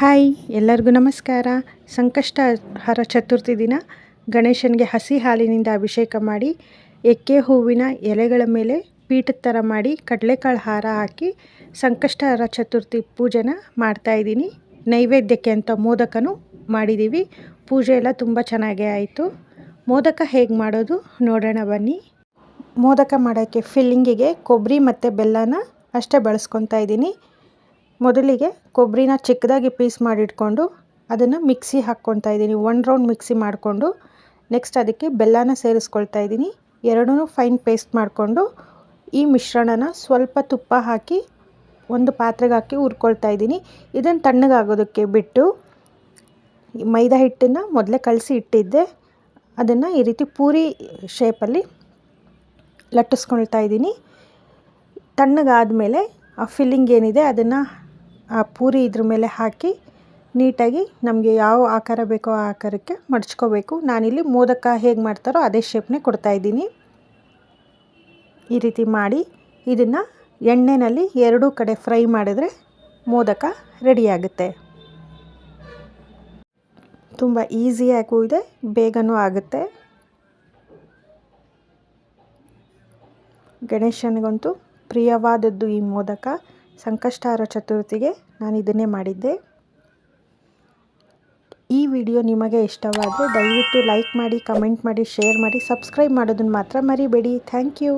Hi, ಎಲ್ಲರಿಗೂ ನಮಸ್ಕಾರ. ಸಂಕಷ್ಟ ಹರ ಚತುರ್ಥಿ ದಿನ. ಗಣೇಶನಿಗೆ ಹಸಿ ಹಾಲಿನಿಂದ ಅಭಿಷೇಕ ಮಾಡಿ, ಎಕ್ಕೆ ಹೂವಿನ ಎಲೆಗಳ ಮೇಲೆ ಪೀಠದ ಥರ ಮಾಡಿ ಕಡಲೆಕಾಳು ಹಾರ ಹಾಕಿ ಸಂಕಷ್ಟಹರ ಚತುರ್ಥಿ ಪೂಜೆನ ಮಾಡ್ತಾಯಿದ್ದೀನಿ ನೈವೇದ್ಯಕ್ಕೆ ಅಂತ ಮೋದಕನೂ ಮಾಡಿದ್ದೀವಿ ಪೂಜೆ ಎಲ್ಲ ತುಂಬ ಚೆನ್ನಾಗೇ ಆಯಿತು. ಮೋದಕ ಹೇಗೆ ಮಾಡೋದು ನೋಡೋಣ ಬನ್ನಿ. ಮೋದಕ ಮಾಡೋಕ್ಕೆ ಫಿಲ್ಲಿಂಗಿಗೆ ಕೊಬ್ಬರಿ ಮತ್ತು ಬೆಲ್ಲನ ಅಷ್ಟೇ ಬಳಸ್ಕೊತಾ ಇದ್ದೀನಿ. ಮೊದಲಿಗೆ ಕೊಬ್ಬರಿನ ಚಿಕ್ಕದಾಗಿ ಪೀಸ್ ಮಾಡಿಟ್ಕೊಂಡು ಅದನ್ನು ಮಿಕ್ಸಿ ಹಾಕ್ಕೊತಾ ಇದ್ದೀನಿ. ಒನ್ ರೌಂಡ್ ಮಿಕ್ಸಿ ಮಾಡಿಕೊಂಡು ನೆಕ್ಸ್ಟ್ ಅದಕ್ಕೆ ಬೆಲ್ಲನ ಸೇರಿಸ್ಕೊಳ್ತಾ ಇದ್ದೀನಿ. ಎರಡೂ ಫೈನ್ ಪೇಸ್ಟ್ ಮಾಡಿಕೊಂಡು ಈ ಮಿಶ್ರಣನ ಸ್ವಲ್ಪ ತುಪ್ಪ ಹಾಕಿ ಒಂದು ಪಾತ್ರೆಗೆ ಹಾಕಿ ಹುರ್ಕೊಳ್ತಾ ಇದ್ದೀನಿ. ಇದನ್ನು ತಣ್ಣಗಾಗೋದಕ್ಕೆ ಬಿಟ್ಟು ಮೈದಾ ಹಿಟ್ಟನ್ನು ಮೊದಲೇ ಕಲಸಿ ಇಟ್ಟಿದ್ದೆ. ಅದನ್ನು ಈ ರೀತಿ ಪೂರಿ ಶೇಪಲ್ಲಿ ಲಟ್ಟಿಸ್ಕೊಳ್ತಾ ಇದ್ದೀನಿ. ತಣ್ಣಗಾದಮೇಲೆ ಆ ಫಿಲ್ಲಿಂಗ್ ಏನಿದೆ ಅದನ್ನು ಆ ಪೂರಿ ಇದ್ರ ಮೇಲೆ ಹಾಕಿ ನೀಟಾಗಿ ನಮಗೆ ಯಾವ ಆಕಾರ ಬೇಕೋ ಆ ಆಕಾರಕ್ಕೆ ಮಡ್ಚ್ಕೋಬೇಕು. ನಾನಿಲ್ಲಿ ಮೋದಕ ಹೇಗೆ ಮಾಡ್ತಾರೋ ಅದೇ ಶೇಪ್ನೇ ಕೊಡ್ತಾಯಿದ್ದೀನಿ ಈ ರೀತಿ ಮಾಡಿ ಇದನ್ನು ಎಣ್ಣೆಯಲ್ಲಿ ಎರಡೂ ಕಡೆ ಫ್ರೈ ಮಾಡಿದ್ರೆ ಮೋದಕ ರೆಡಿಯಾಗುತ್ತೆ ತುಂಬ ಈಸಿಯಾಗೂ ಇದೆ, ಬೇಗನೂ ಆಗುತ್ತೆ. ಗಣೇಶನಿಗಂತೂ ಪ್ರಿಯವಾದದ್ದು ಈ ಮೋದಕ. ಸಂಕಷ್ಟಹಾರ ಚತುರ್ಥಿಗೆ ನಾನು ಇದನ್ನೇ ಮಾಡಿದ್ದೆ. ಈ ವಿಡಿಯೋ ನಿಮಗೆ ಇಷ್ಟವಾದರೆ ದಯವಿಟ್ಟು ಲೈಕ್ ಮಾಡಿ, ಕಮೆಂಟ್ ಮಾಡಿ, ಶೇರ್ ಮಾಡಿ, ಸಬ್ಸ್ಕ್ರೈಬ್ ಮಾಡೋದನ್ನು ಮಾತ್ರ ಮರಿಬೇಡಿ. Thank you.